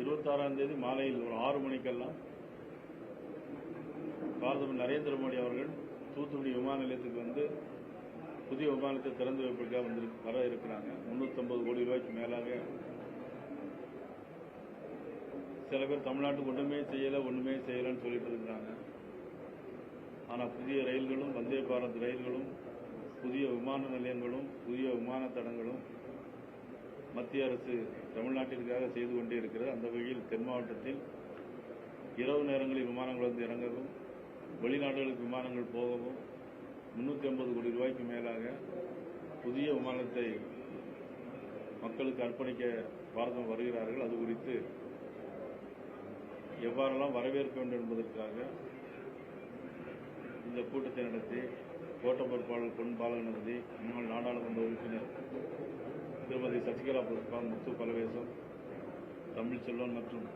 இருபத்தாறாம் தேதி மாலையில் ஒரு ஆறு மணிக்கெல்லாம் பிரதமர் நரேந்திர மோடி அவர்கள் தூத்துக்குடி விமான நிலையத்துக்கு வந்து புதிய விமானத்தை திறந்து வைப்பதற்காக வந்து வர இருக்கிறாங்க. முன்னூற்றம்பது கோடி ரூபாய்க்கு மேலாக சில பேர் தமிழ்நாட்டுக்கு ஒன்றுமே செய்யலை ஒன்றுமே செய்யலைன்னு சொல்லிட்டு இருக்கிறாங்க. ஆனால் புதிய ரயில்களும் வந்தே பாரத் ரயில்களும் புதிய விமான நிலையங்களும் புதிய விமான தடங்களும் மத்திய அரசு தமிழ்நாட்டிற்காக செய்து கொண்டே இருக்கிறது. அந்த வகையில் தென் மாவட்டத்தில் இரவு நேரங்களில் விமானங்கள் வந்து இறங்கவும் வெளிநாடுகளுக்கு விமானங்கள் போகவும் முன்னூற்றி ஐம்பது கோடி ரூபாய்க்கு மேலாக புதிய விமானத்தை மக்களுக்கு அர்ப்பணிக்க பாரதம் வருகிறார்கள். அது குறித்து எவ்வாறெல்லாம் வரவேற்க வேண்டும் என்பதற்காக இந்த கூட்டத்தை நடத்தி கோட்ட பொறுப்பாளர் பொன் பாலகநந்தி முன்னாள் நாடாளுமன்ற உறுப்பினர் திருமதி சசிகலா புஷ்பான் முத்து பலவேசம் தமிழ்ச்செல்வன் மற்றும்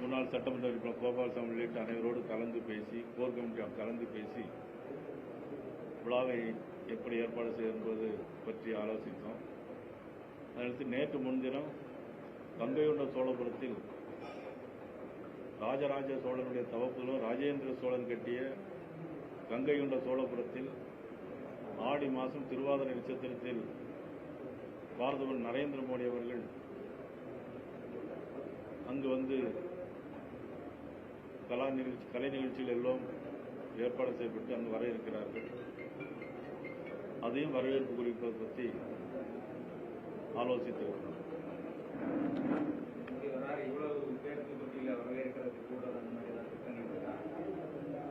முன்னாள் சட்டமன்ற உறுப்பினர் கோபாலசாமி உள்ளிட்ட அனைவரோடு கலந்து பேசி கோர் கமிட்டியால் கலந்து பேசி விழாவை எப்படி ஏற்பாடு செய்யும்போது என்பது பற்றி ஆலோசித்தோம். அதற்கு நேற்று முன்தினம் கங்கையுண்ட சோழபுரத்தில் ராஜராஜ சோழனுடைய தவப்புகளும் ராஜேந்திர சோழன் கட்டிய கங்கையுண்ட சோழபுரத்தில் ஆடி மாதம் திருவாதிரை நட்சத்திரத்தில் பாரதவர் நரேந்திர மோடி அவர்கள் அங்கு வந்து கலா நிகழ்ச்சி கலை நிகழ்ச்சிகள் எல்லாம் ஏற்பாடு செய்யப்பட்டு அங்கு வர இருக்கிறார்கள். அதையும் வரவேற்பு குறிப்பதை பற்றி இவ்வளவு பேர்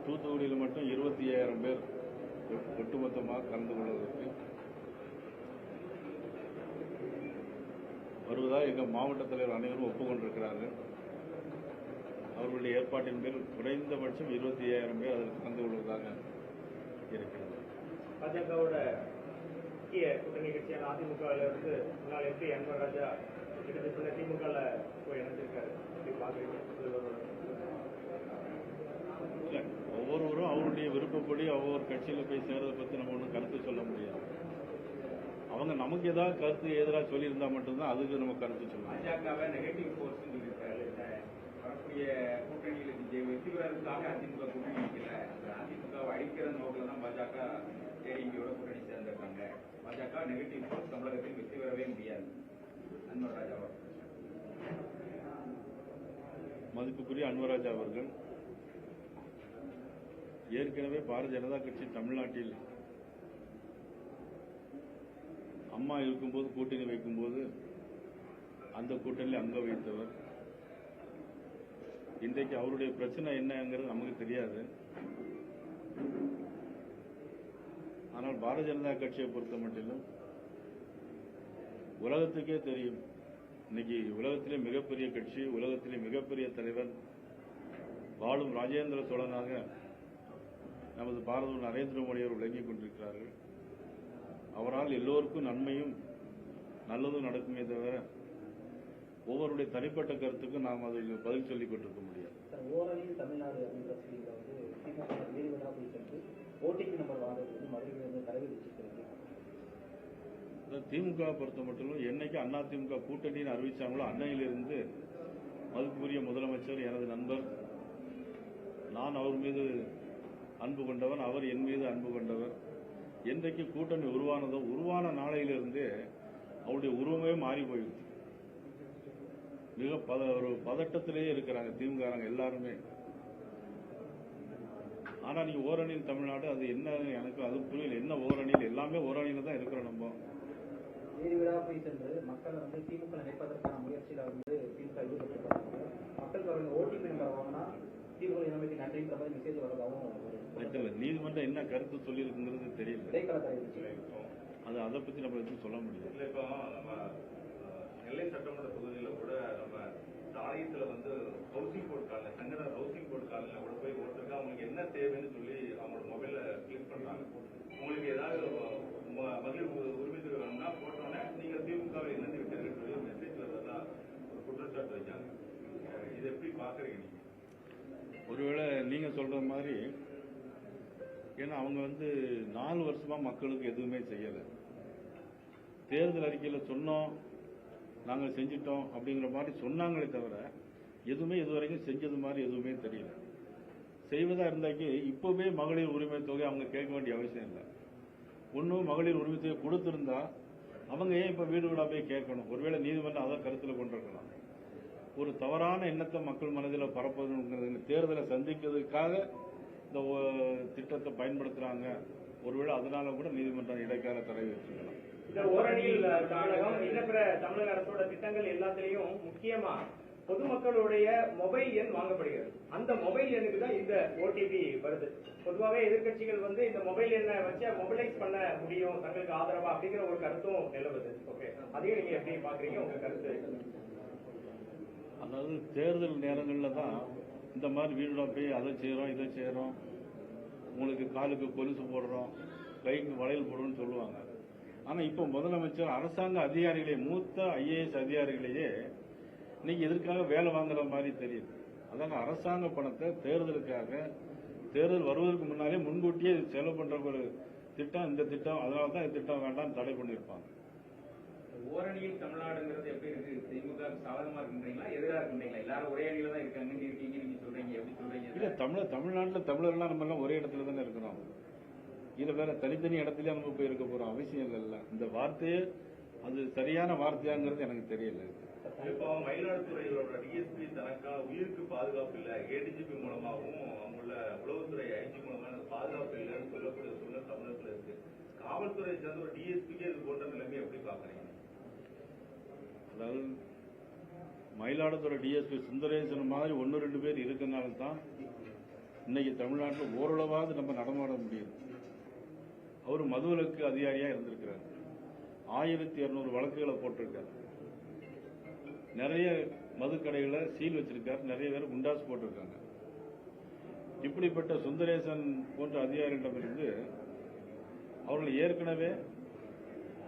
தூத்துக்குடியில மட்டும் இருபத்தி ஐயாயிரம் பேர் ஒட்டுமொத்தமாக கலந்து கொள்வதற்கு வருவதாக எங்கள் மாவட்ட தலைவர் அனைவரும் ஒப்புக்கொண்டிருக்கிறார்கள். அவர்களுடைய ஏற்பாட்டின் பேர் குறைந்தபட்சம் இருபத்தி ஐயாயிரம் பேர் அதில் கலந்து கொள்வதாக இருக்கிறது. பாஜகவோட முக்கிய கூட்டணி கட்சியான அதிமுகவில் இருந்து முன்னாள் எம்பி அன்வர் ராஜா திமுகவில் போய் இணைஞ்சிருக்காரு எப்படி பாக்குறீங்க முதல்வரோட இல்லை ஒவ்வொருவரும் அவருடைய விருப்பப்படி ஒவ்வொரு கட்சியில் போய் சேர்றதை பற்றி நம்ம ஒன்றும் கருத்து சொல்ல முடியாது. அவங்க நமக்கு ஏதாவது கருத்து எதிராக சொல்லியிருந்தா மட்டும்தான் அதுக்கு நம்ம கருத்து சொல்லலாம் பாஜகவை நெகட்டிவ் ஃபோர்ஸ் சொல்லியிருக்காரு. வரக்கூடிய கூட்டணிகளுக்கு ஜெ- வெற்றி பெறதுக்காக அதிமுக கூட்டணி வைக்கல. அதிமுகவை அழிக்கிற நோக்கில் தான் பாஜக ஏடிஎம்கேயோட கூட்டணி சேர்ந்திருக்காங்க. பாஜக நெகட்டிவ் ஃபோர்ஸ் தமிழகத்தில் வெற்றி பெறவே முடியாது. அன்வர் ராஜா அவர்கள். மதிப்புக்குரிய அன்வராஜா அவர்கள் ஏற்கனவே பாரதிய ஜனதா கட்சி தமிழ்நாட்டில் அம்மா இருக்கும்போது கூட்டணி வைக்கும்போது அந்த கூட்டணியில் அங்க வைத்தவர். இன்றைக்கு அவருடைய பிரச்சனை என்னங்கிறது நமக்கு தெரியாது. ஆனால் பாரதிய ஜனதா கட்சியை பொறுத்த மட்டிலும் உலகத்துக்கே தெரியும். இன்னைக்கு உலகத்திலே மிகப்பெரிய கட்சி உலகத்திலே மிகப்பெரிய தலைவர் வாழும் ராஜேந்திர சோழனாக நமது பாரத நரேந்திர மோடி அவர் விளங்கிக் கொண்டிருக்கிறார்கள். அவரால் எல்லோருக்கும் நன்மையும் நல்லதும் நடக்குமே தவிர ஒவ்வொருடைய தனிப்பட்ட கருத்துக்கும் நாம் அதில் பதில் சொல்லிக் கொண்டிருக்க முடியாது. ஓரணியில் தமிழ்நாடு அப்படின்ற ஸ்கீம்ல வந்து திமுக வீடு வீடாக போய் சென்று ஓடிபி நம்பர் வாங்குறது வந்து மதுரையில் வந்து தடை விதிச்சிருக்கிறது. அதாவது திமுக பொறுத்த மட்டும் என்னைக்கு அண்ணா திமுக கூட்டணின்னு அறிவிச்சாங்களோ அன்னையிலிருந்து மதிப்புக்குரிய முதலமைச்சர் எனது நண்பர் நான் அவர் மீது அன்பு கொண்டவன் அவர் என் மீது அன்பு கொண்டவர். என்றைக்கு கூட்டணி உருவானதோ உருவான நாளையிலிருந்தே அவருடைய உருவமே மாறி போயிடுச்சு மிக பத ஒரு பதட்டத்திலேயே இருக்கிறாங்க திமுகாரங்க எல்லாருமே. ஆனா நீங்க ஓரணியில் தமிழ்நாடு அது என்ன எனக்கு அது புரியல. என்ன ஓரணியில்? எல்லாமே ஓரணியில தான் இருக்கிறோம் நம்ம. வீடு போய் சென்று மக்களை வந்து திமுக நினைப்பதற்கான முயற்சியில் வந்து திமுக ஈடுபட்டிருக்காங்க மக்களுக்கு ஓடிபி நம்பர் வாங்கினா நீதிமன்றம் என்ன கருத்து சொல்லியிருக்குங்கிறது தெரியல. அது அதை பத்தி நம்ம எதுவும் சொல்ல முடியாது இல்ல இப்போ நம்ம நெல்லை சட்டமன்ற தொகுதியில கூட நம்ம ஆலயத்துல வந்து ஹவுசிங் போர்டு காலில் சங்கர ஹவுசிங் போர்டு காலில் கூட போய் ஒருத்தருக்கு அவங்களுக்கு என்ன தேவைன்னு சொல்லி அவங்களோட மொபைல்ல கிளிக் பண்றாங்க. உங்களுக்கு ஏதாவது மகளிர் உரிமை தொகை வேணும்னா போட்டோன்னே நீங்க திமுகவை இணைந்து விட்டீர்கள் சொல்லி மெசேஜ் வர்றதா ஒரு குற்றச்சாட்டு வச்சாங்க. அஹ், இதை எப்படி பாக்குறீங்க நீங்க? ஒருவேளை நீங்க சொல்ற மாதிரி ஏன்னா அவங்க வந்து நாலு வருஷமா மக்களுக்கு எதுவுமே செய்யல. தேர்தல் அறிக்கையில் சொன்னோம் நாங்கள் செஞ்சிட்டோம் அப்படிங்கிற மாதிரி சொன்னாங்களே தவிர எதுவுமே இதுவரைக்கும் செஞ்சது மாதிரி எதுவுமே தெரியல. செய்வதா இருந்தாக்கி இப்போவே மகளிர் உரிமை தொகை அவங்க கேட்க வேண்டிய அவசியம் இல்லை. ஒன்றும் மகளிர் உரிமை தொகை கொடுத்திருந்தா அவங்க ஏன் இப்போ வீடு வீடா போய் கேட்கணும்? ஒருவேளை நீதிமன்றம் அதை கருத்தில் கொண்டிருக்கலாம். ஒரு தவறான எண்ணத்தை மக்கள் மனதில் பரப்புவதுங்கிறது தேர்தலை சந்திக்கிறதுக்காக இந்த திட்டத்தை பயன்படுத்துறாங்க. ஒருவேளை அதனால கூட நீதிமன்றம் இடைக்கால தடை வச்சிருக்கலாம் இந்த ஓரணியில் தமிழகம் இன்ன பிற தமிழக அரசோட திட்டங்கள் எல்லாத்திலையும் முக்கியமா பொதுமக்களுடைய மொபைல் எண் வாங்கப்படுகிறது. அந்த மொபைல் எண்ணுக்கு தான் இந்த ஓடிபி வருது. பொதுவாகவே எதிர்க்கட்சிகள் வந்து இந்த மொபைல் எண்ணை வச்சு மொபைலைஸ் பண்ண முடியும் தங்களுக்கு ஆதரவா அப்படிங்கிற ஒரு கருத்தும் நிலவுது. ஓகே அதையும் நீங்க எப்படி பாக்குறீங்க? உங்க கருத்து? அதாவது தேர்தல் நேரங்களில் தான் இந்த மாதிரி வீடுல போய் அதை செய்கிறோம் இதை செய்கிறோம் உங்களுக்கு காலுக்கு கொலுசு போடுறோம் கைக்கு வளையல் போடுறோம்னு சொல்லுவாங்க. ஆனால் இப்போ முதலமைச்சர் அரசாங்க அதிகாரிகளே மூத்த ஐஏஎஸ் அதிகாரிகளையே இன்னைக்கு எதற்காக வேலை வாங்குற மாதிரி தெரியுது. அதாங்க அரசாங்க பணத்தை தேர்தலுக்காக தேர்தல் வருவதற்கு முன்னாலே முன்கூட்டியே செலவு பண்ணுற ஒரு திட்டம் இந்த திட்டம் அதனால தான் இந்த திட்டம் வேண்டாம் தடை பண்ணியிருப்பாங்க. ஓரணியில் தமிழ்நாடுங்கிறது எப்படி இருக்கு? திமுக சாதகமா இருக்கின்றீங்களா? எதிராக இருக்கின்றீங்களா? எல்லாரும் ஒரே அணியில தான் இருக்காங்க. நீங்க இருக்கீங்க நீங்க சொல்றீங்க. எப்படி இல்ல சொல்றீங்க தமிழ் தமிழ்நாட்டில் தமிழர்லாம் நம்ம எல்லாம் ஒரே இடத்துல தானே இருக்கிறோம். இதுல வேற தனித்தனி இடத்துல நம்ம போய் இருக்க போறோம். அவசியம் இல்லைல்ல இந்த வார்த்தையே அது சரியான வார்த்தையாங்கிறது எனக்கு தெரியல. இப்போ மயிலாடுதுறையோட டிஎஸ்பி தனக்கா உயிருக்கு பாதுகாப்பு இல்ல. ஏடிஜிபி மூலமாகவும் அவங்கள உளவுத்துறை ஐஜி மூலமா எனக்கு பாதுகாப்பு இல்லைன்னு சொல்லக்கூடிய சூழ்நிலை தமிழகத்துல இருக்கு. காவல்துறை சேர்ந்த ஒரு டிஎஸ்பிக்கு இது போன்ற நிலைமை எப்படி பாக்குறீங்க? அதாவது மயிலாடுதுறை டிஎஸ்பி சுந்தரேசன் மாதிரி ஒன்று ரெண்டு பேர் இருக்கனால தான் இன்னைக்கு தமிழ்நாட்டில் ஓரளவாவது நம்ம நடமாட முடியுது. அவர் மதுவிலக்கு அதிகாரியாக இருந்திருக்கிறார். ஆயிரத்தி இரநூறு வழக்குகளை போட்டிருக்காரு. நிறைய மதுக்கடைகளை சீல் வச்சிருக்காரு. நிறைய பேர் குண்டாஸ் போட்டிருக்காங்க. இப்படிப்பட்ட சுந்தரேசன் போன்ற அதிகாரிகளிடமிருந்து அவர்கள் ஏற்கனவே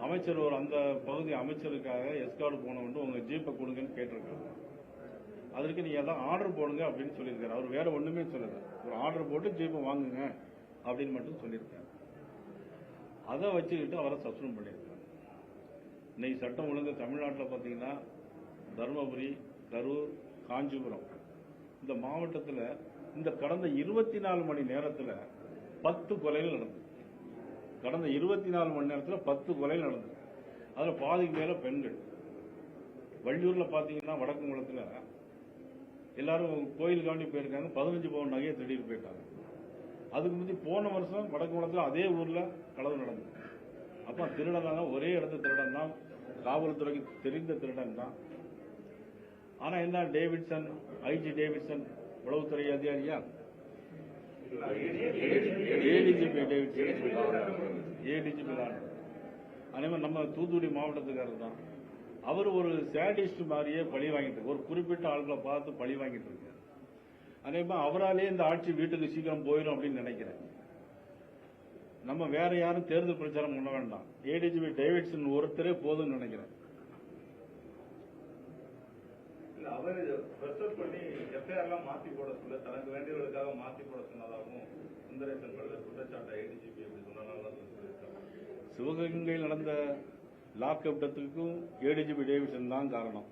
அமைச்சர் ஒரு அந்த பகுதி அமைச்சருக்காக எஸ்கார்டு போனவன்ட்டு உங்க ஜீப்பை கொடுங்கன்னு கேட்டிருக்காங்க அதற்கு நீங்க எல்லாம் ஆர்டர் போடுங்க அப்படின்னு சொல்லியிருக்காரு. அவர் வேற ஒண்ணுமே சொல்லல. ஒரு ஆர்டர் போட்டு ஜீப்பை வாங்குங்க அப்படின்னு மட்டும் சொல்லியிருக்காரு. அதை வச்சுக்கிட்டு அவரை சஸ்பெண்ட் பண்ணியிருக்காங்க இன்னைக்கு சட்டம் ஒழுங்கு தமிழ்நாட்டில் பார்த்தீங்கன்னா தருமபுரி கரூர் காஞ்சிபுரம் இந்த மாவட்டத்தில் இந்த கடந்த இருபத்தி நாலு மணி நேரத்தில் பத்து கொலைகள் நடந்தது. கடந்த இருபத்தி நாலு மணி நேரத்தில் பத்து கொலைகள் நடந்தது. அதில் பாதிக்கு மேல பெண்கள். வள்ளியூர்ல பார்த்தீங்கன்னா வடக்கு முளத்தில் எல்லாரும் கோயிலுக்காண்டி போயிருக்காங்க. பதினஞ்சு பவுன் நகையை திடீர்னு போயிட்டாங்க அதுக்கு முந்தி போன வருஷம் வடக்கு குளத்தில் அதே ஊர்ல களவு நடந்தது. அப்ப திருடனாங்க ஒரே இடத்து திருடன் தான். காவல்துறைக்கு தெரிந்த திருடன் தான். ஆனா என்ன டேவிட்சன் ஐஜி டேவிட்சன் உளவுத்துறை அதிகாரியா? ஏடிஜிபி ஏடிஜிபி தான். அதே மாதிரி நம்ம தூத்துக்குடி மாவட்டத்துக்காரர் தான். அவர் ஒரு சேடிஸ்ட் மாதிரியே பழி வாங்கிட்டு ஒரு குறிப்பிட்ட ஆள்களை பார்த்து பழி வாங்கிட்டு இருக்காரு. அதே மாதிரி அவராலே இந்த ஆட்சி வீட்டுக்கு சீக்கிரம் போயிடும் அப்படின்னு நினைக்கிறேன். நம்ம வேற யாரும் தேர்தல் பிரச்சாரம் பண்ண வேண்டாம். ஏடிஜிபி டேவிட்சன் ஒருத்தரே போதும்னு நினைக்கிறேன். இல்ல அவரு பண்ணி எஃப்ஐஆர் எல்லாம் மாத்தி போட சொல்ல. தனக்கு வேண்டியவர்களுக்காக மாத்தி போட சொல்ல சுந்தரேசன் பல்வேறு குற்றச்சாட்டை ஏடிஜிபி அப்படி சொன்னதால சொல்லியிருக்காங்க சிவகங்கையில் நடந்த லாக்அப் டெத்துக்கும் ஏடிஜிபி டேவிட்சன் தான் காரணம்.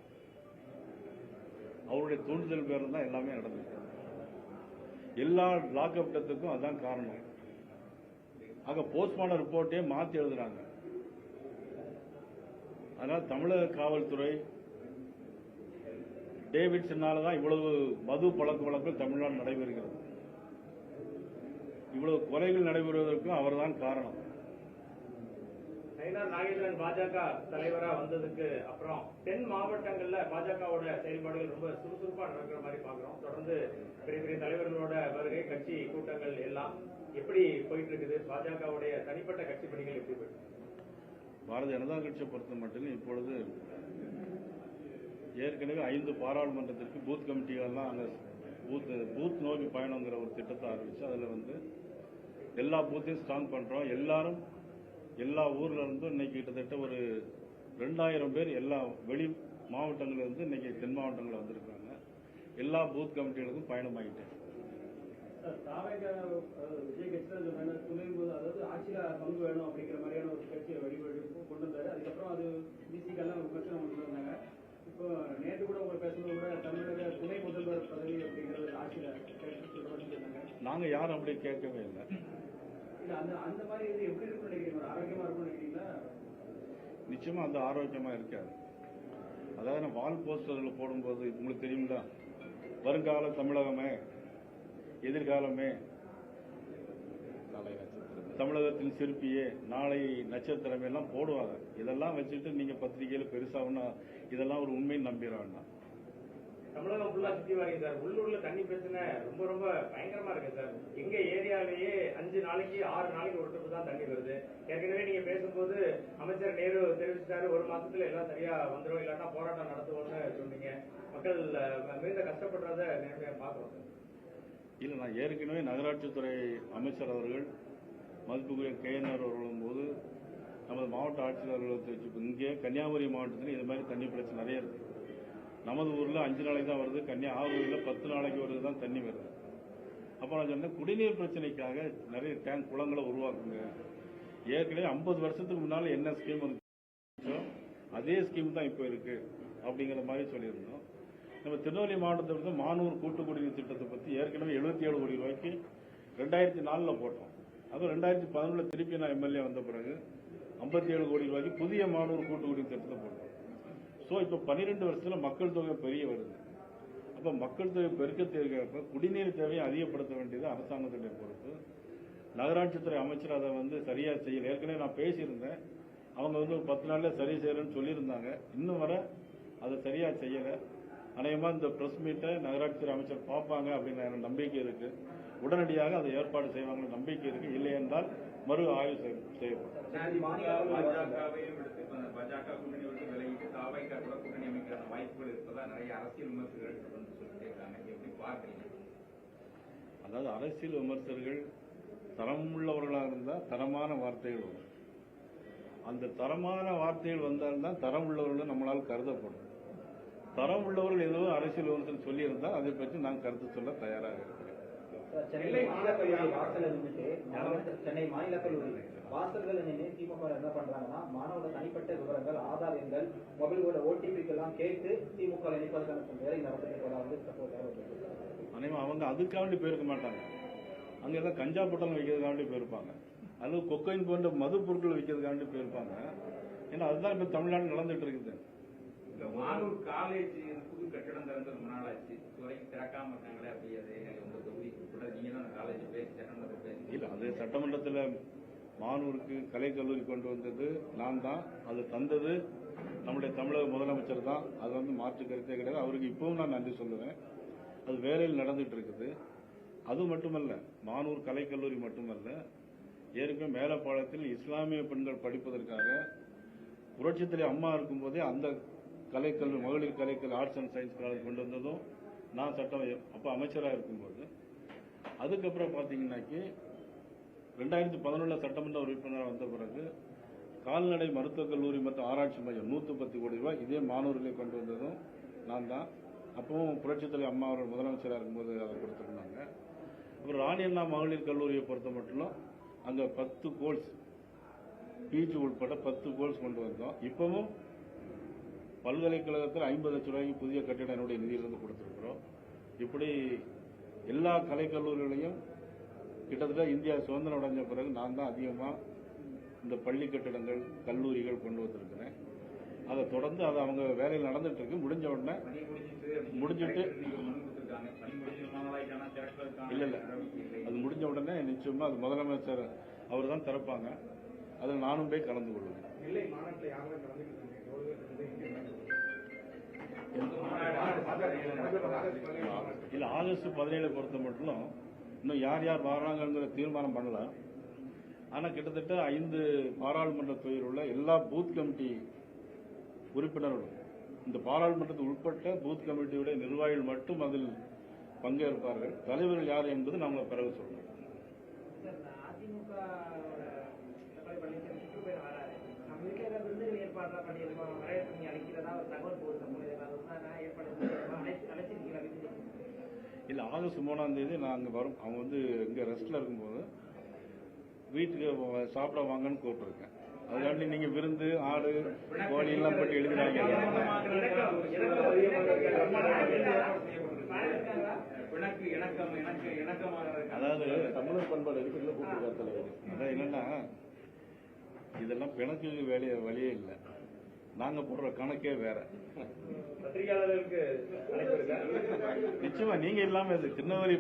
அவருடைய தூண்டுதல் பேரில் தான் எல்லாமே நடந்தது. எல்லா லாக்அப் டெத்துக்கும் அதான் காரணம். ஆக போஸ்ட்மார்டம் ரிப்போர்ட்டே மாத்தி எழுதுறாங்க. அதனால தமிழக காவல்துறை டேவிட்சனால தான் இவ்வளவு மது பழக்க வழக்கம் தமிழ்நாடு நடைபெறுகிறது. இவ்வளவு கொலைகள் நடைபெறுவதற்கும் அவர்தான் காரணம். நயினார் நாகேந்திரன் பாஜக தலைவரா வந்ததுக்கு அப்புறம் தென் மாவட்டங்கள்ல பாஜகவோட செயல்பாடுகள் ரொம்ப சுறுசுறுப்பா நடக்கிற மாதிரி பாக்குறோம். தொடர்ந்து பெரிய பெரிய தலைவர்களோட வருகை கட்சி கூட்டங்கள் எல்லாம் எப்படி போயிட்டு இருக்குது பாஜகவுடைய தனிப்பட்ட கட்சி பணிகள் எப்படி போயிட்டு? பாரதிய ஜனதா கட்சியை பொறுத்த மட்டும் இப்பொழுது ஏற்கனவே ஐந்து பாராளுமன்றத்திற்கு பூத் கமிட்டிகள்லாம் அங்கே பூத் பூத் நோக்கி பயணங்கிற ஒரு திட்டத்தை ஆரம்பித்து அதில் வந்து எல்லா பூத்தையும் ஸ்ட்ராங் பண்ணுறோம் எல்லாரும் எல்லா ஊரில் இருந்தும் இன்னைக்கு கிட்டத்தட்ட ஒரு ரெண்டாயிரம் பேர் எல்லா வெளி மாவட்டங்கள்லேருந்து இன்னைக்கு தென் மாவட்டங்களில் வந்திருக்காங்க. எல்லா பூத் கமிட்டிகளுக்கும் பயணமாகிட்டேன் தாவேக விஜய் கட்சி தான் சொன்னாங்க துணைம்போது அதாவது நாங்கள் யாரும் அப்படி கேட்கவே இல்லை. நிச்சயமா அந்த ஆரோக்கியமா இருக்காது. அதாவது நான் வால் போஸ்டர்களை போடும்போது உங்களுக்கு தெரியுங்களா வருங்கால தமிழகமே எதிர்காலமே தமிழகத்தின் சிற்பியே நாளை நட்சத்திரமே எல்லாம் போடுவாங்க. இதெல்லாம் வச்சுட்டு நீங்க பத்திரிகையில பெருசா இதெல்லாம் ஒரு உண்மையை நம்பிடுறாங்க தமிழகம் ஃபுல்லா சுத்தி வாங்கி சார். உள்ளூர்ல தண்ணி பிரச்சனை ரொம்ப ரொம்ப பயங்கரமா இருக்கு சார். எங்க ஏரியாலேயே அஞ்சு நாளைக்கு ஆறு நாளைக்கு ஒரு ட்ரிப்பு தான் தண்ணி வருது. ஏற்கனவே நீங்க பேசும்போது அமைச்சர் நேரு தெரிவிச்சிட்டாரு ஒரு மாசத்துல எல்லாம் சரியா வந்துடும் இல்லாட்டா போராட்டம் நடத்துவோம்னு சொன்னீங்க. மக்கள் மிகுந்த கஷ்டப்படுறத நேரடியாக பாக்குறோம் சார். இல்லை நான் ஏற்கனவே நகராட்சித்துறை அமைச்சர் அவர்கள் மதிப்புக்குரிய கேஎன்ஆர் அவர்களும் போது நமது மாவட்ட ஆட்சியர்கள் வச்சு இங்கே கன்னியாகுமரி மாவட்டத்தில் இது மாதிரி தண்ணி பிரச்சனை நிறைய இருக்கு. நமது ஊரில் அஞ்சு நாளைக்கு தான் வருது கன்னியாகுமரியில் பத்து நாளைக்கு வருது தான் தண்ணி வருது. அப்போ நான் சொன்னேன் குடிநீர் பிரச்சனைக்காக நிறைய டேங்க் குளங்களை உருவாக்குங்க. ஏற்கனவே ஐம்பது வருஷத்துக்கு முன்னால் என்ன ஸ்கீம் இருந்துச்சோ அதே ஸ்கீம் தான் இப்போ இருக்கு அப்படிங்கிற மாதிரி சொல்லியிருந்தோம். நம்ம திருநெல்வேலி மாவட்டத்தை பொறுத்த மானூர் கூட்டு குடிநீர் திட்டத்தை பற்றி ஏற்கனவே எழுபத்தி ஏழு கோடி ரூபாய்க்கு ரெண்டாயிரத்தி நாலில் போட்டோம். அதுவும் ரெண்டாயிரத்தி பதினொன்றில் திருப்பி நான் எம்எல்ஏ வந்த பிறகு ஐம்பத்தி ஏழு கோடி ரூபாய்க்கு புதிய மானூர் கூட்டு குடிநீர் திட்டத்தை போட்டோம். ஸோ இப்போ பன்னிரெண்டு வருஷத்தில் மக்கள் தொகை பெரிய வருது. அப்போ மக்கள் தொகை பெருக்கத்தை இருக்கிறப்ப குடிநீர் தேவையை அதிகப்படுத்த வேண்டியது அரசாங்கத்துடைய பொறுப்பு. நகராட்சித்துறை அமைச்சர் அதை வந்து சரியாக செய்யல. ஏற்கனவே நான் பேசியிருந்தேன். அவங்க வந்து ஒரு பத்து நாளில் சரி செய்கிறேன்னு சொல்லியிருந்தாங்க. இன்னும் வர அதை சரியாக செய்யலை. அநேகமாக இந்த ப்ரெஸ் மீட்டை நகராட்சித்துறை அமைச்சர் பார்ப்பாங்க அப்படின்னு எனக்கு நம்பிக்கை இருக்குது உடனடியாக அதை ஏற்பாடு செய்வாங்க நம்பிக்கை இருக்குது இல்லை என்றால் மறு ஆய்வு செய்ய- செய்யப்படும் அதிமுக பாஜகவையும் விடுத்து இப்ப அந்த பாஜக கூட்டணி விட்டு விலகிட்டு தாவைக்கா கூட கூட்டணி அமைக்கிற வாய்ப்புகள் இருப்பதா நிறைய அரசியல் விமர்சகர்கள் வந்து சொல்லிட்டு இருக்காங்க எப்படி பார்க்கறீங்க? அதாவது அரசியல் விமர்சகர்கள் தரம் உள்ளவர்களாக இருந்தால் தரமான வார்த்தைகள் வரும். அந்த தரமான வார்த்தைகள் வந்தால்தான் தரம் உள்ளவர்கள் நம்மளால் கருதப்படும். தரம் உள்ளவர்கள் ஏதோ அரசியல் விமர்சனம் சொல்லியிருந்தால் அதை பற்றி நான் கருத்து சொல்ல தயாராக இருக்கிறேன். சென்னை மாநில கல்லூரி மாணவர்கள் சென்னை மாநில கல்லூரி வாசல்கள் நின்று திமுக என்ன பண்றாங்கன்னா மாணவரோட தனிப்பட்ட எண்கள் மொபைலோட ஓடிபிக்கு எல்லாம் கேட்டு திமுக இணைப்பதற்கான வேலை வந்து தற்போது அனைவரும் அவங்க அதுக்காண்டி போயிருக்க மாட்டாங்க. அங்கே எல்லாம் கஞ்சா பொட்டலம் வைக்கிறதுக்காண்டி போயிருப்பாங்க அல்லது கொக்கைன் போன்ற மது பொருட்கள் வைக்கிறதுக்காண்டி போயிருப்பாங்க ஏன்னா அதுதான் இப்போ தமிழ்நாடு நடந்துட்டு இருக்குது. இந்த மானூர் காலேஜ் புது கட்டடம் திறந்து ரொம்ப நாள் ஆச்சு இதுவரைக்கும் திறக்காம இருக்காங்களே அப்படி அது உங்க தொகுதி கூட நீங்க தான் காலேஜ் பேசி சட்டமன்றத்தில் பேசி இல்ல அது சட்டமன்றத்தில் மானூருக்கு கலை கல்லூரி கொண்டு வந்தது நான் தான். அது தந்தது நம்முடைய தமிழக முதலமைச்சர் தான். அது வந்து மாற்று கருத்தே கிடையாது. அவருக்கு இப்பவும் நான் நன்றி சொல்லுவேன். அது வேலையில் நடந்துட்டு இருக்குது. அது மட்டுமல்ல மானூர் கலைக்கல்லூரி மட்டுமல்ல ஏற்கனவே மேலப்பாளையத்தில் இஸ்லாமிய பெண்கள் படிப்பதற்காக புரட்சித்தலை அம்மா இருக்கும்போதே அந்த கலைக்கல்லூரி மகளிர் கலைக்கல் ஆர்ட்ஸ் அண்ட் சயின்ஸ் காலேஜ் கொண்டு வந்ததும் நான் சட்டம் அப்போ அமைச்சராக இருக்கும்போது. அதுக்கப்புறம் பார்த்தீங்கன்னாக்கி ரெண்டாயிரத்தி பதினொன்றில் சட்டமன்ற உறுப்பினர் வந்த பிறகு கால்நடை மருத்துவக் கல்லூரி மற்றும் ஆராய்ச்சி மையம் நூற்றி பத்து கோடி ரூபாய் இதே மாணவர்களை கொண்டு வந்ததும் நான் தான். அப்பவும் புரட்சித்தலை அம்மா அவர்கள் முதலமைச்சராக இருக்கும்போது அதை கொடுத்துருந்தாங்க. அப்புறம் ராணி அண்ணா மகளிர் கல்லூரியை பொறுத்த மட்டும் அங்கே பத்து கோல்ஸ் பீச் உட்பட பத்து கோல்ஸ் கொண்டு வந்தோம். இப்பவும் பல்கலைக்கழகத்தில் ஐம்பது லட்சம் ரூபாய்க்கு புதிய கட்டிடம் என்னுடைய நிதியிலிருந்து கொடுத்துருக்குறோம். இப்படி எல்லா கலைக்கல்லூரிகளையும் கிட்டத்தட்ட இந்தியா சுதந்திரம் அடைஞ்ச பிறகு நான் தான் அதிகமாக இந்த பள்ளி கட்டிடங்கள் கல்லூரிகள் கொண்டு வந்திருக்கிறேன். அதை தொடர்ந்து அது அவங்க வேலையில் நடந்துட்டு இருக்கு. முடிஞ்ச உடனே முடிஞ்சிட்டு இல்லை இல்லை. அது முடிஞ்ச உடனே நிச்சயமாக அது முதலமைச்சர் அவர் தான் திறப்பாங்க. அதில் நானும் போய் கலந்து கொள்வேன் இல்லை ஆகஸ்ட் பதினேழு பொறுத்த மட்டும் இன்னும் யார் யார் வராங்கங்கிற தீர்மானம் பண்ணல. ஆனால் கிட்டத்தட்ட ஐந்து பாராளுமன்ற தொகுதியில் உள்ள எல்லா பூத் கமிட்டி உறுப்பினர்களும் இந்த பாராளுமன்றத்துக்கு உட்பட்ட பூத் கமிட்டியுடைய நிர்வாகிகள் மட்டும் அதில் பங்கேற்பார்கள். தலைவர்கள் யார் என்பது நாம பிறகு சொல்லணும் அதிமுக ஏற்பாடு இல்ல ஆகஸ்ட் மூணாம் தேதி நான் அங்க வரும். அவங்க வந்து இங்க ரெஸ்ட்ல இருக்கும்போது வீட்டுக்கு சாப்பிட வாங்கன்னு கூப்பிட்டுருக்கேன். அதுக்காண்டி நீங்க விருந்து ஆடு கோழி எல்லாம் போட்டு எழுதுறாங்க அதாவது தமிழர் பண்பாடு தலைவர். அதான் என்னன்னா இதெல்லாம் பிணக்கு வேலைய வழியே இல்லை. நாங்க போடுற கணக்கே வேற. நிச்சயமா நீங்க இல்லாம இது சின்னவரி